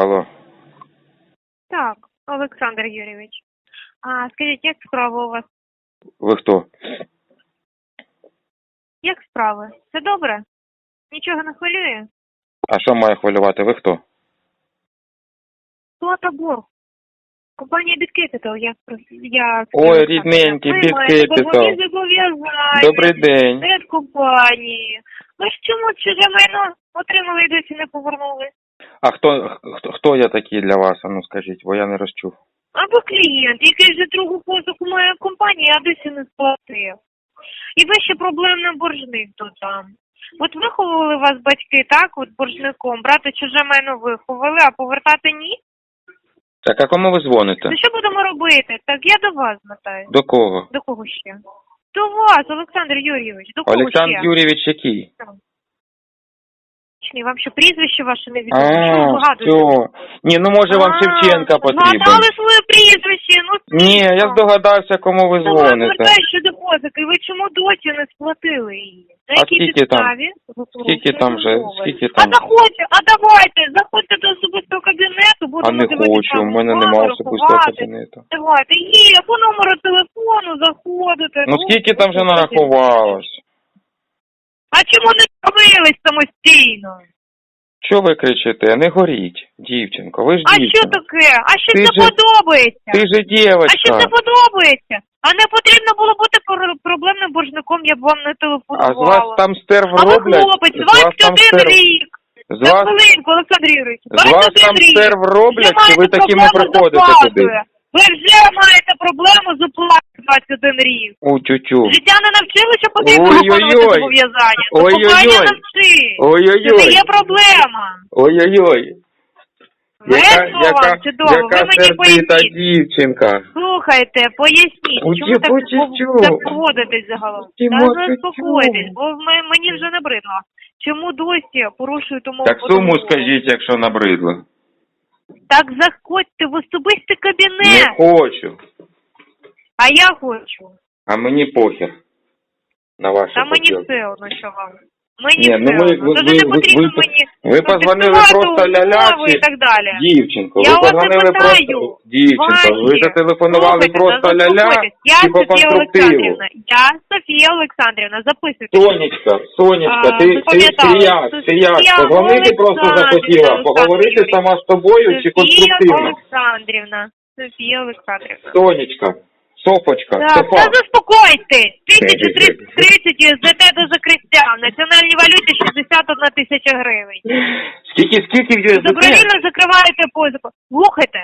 Алло. Так, Олександр Юрійович. А скажіть, як справи у вас? Ви хто? Як справи? Все добре? Нічого не хвилює? А що має хвилювати? Ви хто? Плата борг. Компанія Біткепітал, я я Ой, рідненький, Capital. зобов'язання Добрий день. перед компанією. Ви ж чому чуже майно отримали і досі не повернули? А хто, хто, хто я такий для вас? А ну скажіть, бо я не розчув. Або клієнт, який вже другу позику має компанія, а досі не сплатив. І ви ще проблемний боржник там. От виховували вас батьки, так, от боржником, брати чуже майно виховали, а повертати ні? Так, а кому ви дзвоните? Ну що будемо робити? Так я до вас звертаюся. До кого? До кого ще? До вас, Олександр Юрійович, до кого Олександр ще? Юрійович який? Вам що прізвище ваше не відомо? Що ви вигадуєте? Ні, ну може вам А, Шевченка потрібен. Згадали своє прізвище, ну Ні, я здогадався, кому ви Та дзвоните. звертаюсь щодо позики, ви чому досі не сплатили її? На А якій скільки там? підставі? ви Скільки там порушуєте же? умови? Скільки А там? заходьте, а давайте, заходьте до особистого кабінету, будемо А не дивитися хочу, вам мене немає особистого рахувати. кабінету. Давайте, є, по номеру телефону заходите. Ну скільки там вже нарахувалось? А чому не зробились самостійно? Що ви кричите? Не горіть, дівчинко, ви ж А що таке? А що Ти не же- подобається? Ти же А що дівчинка. подобається? А не потрібно було бути проблемним боржником, я б вам не А з телефонувала. вас там стерв А ви роблять? хлопець, З вас там 21 стерв... рік. З За вас, хвилинку, Олександр Юрійович. з вас 21 там рік. стерв роблять, чи ви маєте такими проблему з приходите оплатою. туди? Ви вже маєте проблему з оплатою 21 рік. У тютю. Життя не навчили, що потрібно Ой-ой-ой. виконувати зобов'язання. Ой-ой-ой. навчи. Це не Ой-ой-ой. є проблема. Ой-ой-ой. Яка, вам, чудово. яка Ви мені поясніть. дівчинка. Слухайте, поясніть, Уті, чому так, пов- так поводитесь загалом? Та заспокойтесь, бо мені вже набридло. Чому досі порушуєте умови? Так суму податкової? скажіть, якщо набридло. Так заходьте в особистий Не кабінет, хочу. А я хочу. А мені похер. На ваше Та мені все одно, що вам. Мені Ні, все ну ви- одно. ви- Дуже ви- не потрібно ви- мені Ви позвонили просто умови лялячі. і так далі. Дівчинко, Я ви вас не позвонили питаю. просто... Дівчинко, ви зателефонували Слухайте, просто ля-ля заспокойтесь. Я чи по Софія конструктиву. Олександрівна. Я Софія Олександрівна, записуйте. Сонечка, Сонечка, А, ти, ви ти пам'ятали, стріяк, Софія позвонити просто Олександрівна, захотіла, поговорити сама з тобою чи Софія конструктивно? Олександрівна. Софія Олександрівна. Сонечка, Софочка, Так, Софа. та заспокойтесь. 1330 ЗТ до закриття. В національній валюті 61 тисяча гривень. Скільки, скільки Ви USDT? добровільно закриваєте позику. Слухайте.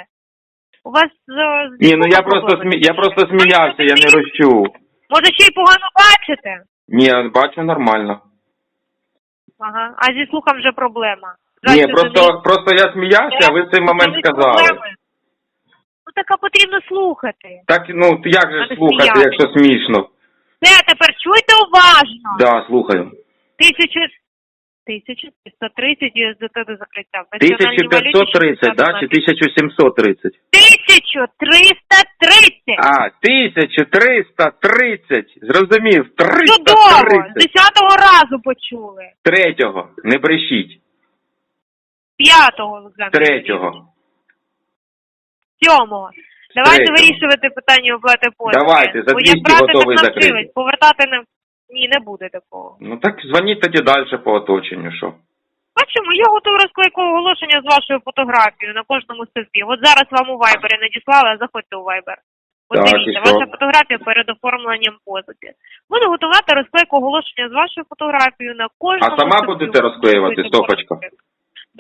У вас... е, Ні, ну я просто, смі... я просто сміявся, я не розчув. Може ще й погано бачите? Ні, бачу нормально. Ага. А зі слухом вже проблема. Ні, просто, просто я сміявся, а ви в цей момент сказали. проблеми. Так потрібно слухати. Так, ну як же ж слухати, сміятися. якщо смішно? Все, тепер чуйте уважно. Да, слухаю. Тисячу... 1330 USDT до закриття. В національній валюті 1530, да, чи 1730? 1330! А, 1330, зрозумів, Чудово! З 330. десятого разу почули. Третього, не брешіть, П'ятого, Олександр. третього. Сьомого. Давайте Третього. вирішувати питання оплати послуги. Давайте, за Бо 200 як брати, готовий так закрити. навчились. Повертати не... Ні, не буде такого. Ну так дзвоніть тоді далі по оточенню, що? Бачимо, я готую розклейку оголошення з вашою фотографією на кожному стовпі. От зараз вам у Вайбері надіслала, заходьте у Вайбер. От Так, дивіться, і що? ваша фотографія перед оформленням позики. Буду готувати розклейку оголошення з вашою фотографією на кожному А сама стовпі. будете розклеювати, Софочка? бачити.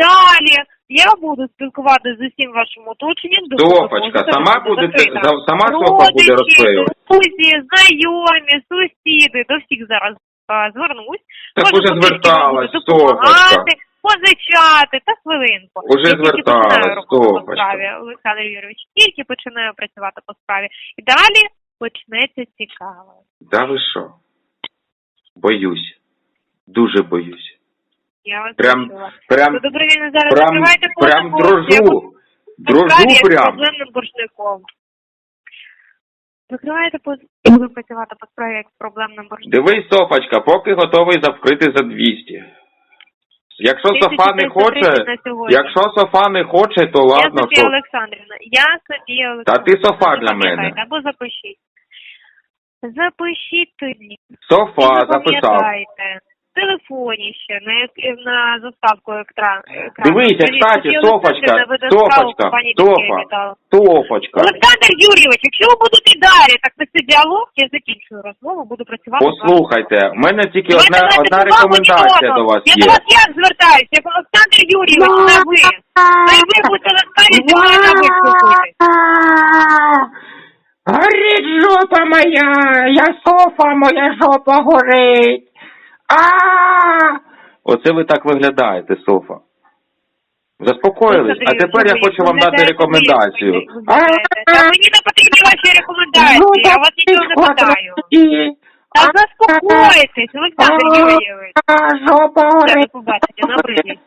Далі я буду спілкуватися з усім вашим оточенням. до Софочка, того, сама буде сама Софа буде розклеювати? Друзі, знайомі, сусіди, до всіх зараз а, звернусь. Так уже зверталась, допомагати, позичати, та хвилинку. Уже зверталась, справі, Олександр Юрійович. Тільки починаю працювати по справі. І далі почнеться цікаво. Да ви що? Боюсь. Дуже боюсь. Я вас Прям, почула. прям, Ви добровільно зараз прям, закривайте прям я дрожу. Дрожу прям. проблемним боржником. Закриваєте і буду працювати по справі як з проблемним боржником. Дивись, Софочка, поки готовий завкрити за 200. Якщо Софа не 1330 хоче, на сьогодні. якщо Софа не хоче, то Я ладно, Софія що. Олександрівна. Я Софія Олександрівна. Та ти Софа для Запам'ятайте мене. Або запишіть. Запишіть тоді. Софа записав. запам'ятайте. Телефоні ще, на, як- на заставку екран. Дивися, кстати, Софочка, Софочка, Софа. «Дітей Олександр Юрійович, якщо ви будете далі так вести діалог, я закінчую розмову, буду працювати. Послухайте, в мене тільки Ви одна, давайте одна рекомендація до вас Я є. до вас як звертаюся, як Олександр Юрійович, на ви. І ви будете сфері зі на ви спілкуєтесь. Горить жопа моя, я софа, моя жопа горить. А, Оце ви так виглядаєте, Софа. Заспокоїлись, а тепер я хочу вам дати рекомендацію. Та мені не потрібні ваші Ну, рекомендації, я вас нічого не питаю. Та заспокойтесь, Олександр А, Юрійович. а, жопа Все, до побачення, набридіть.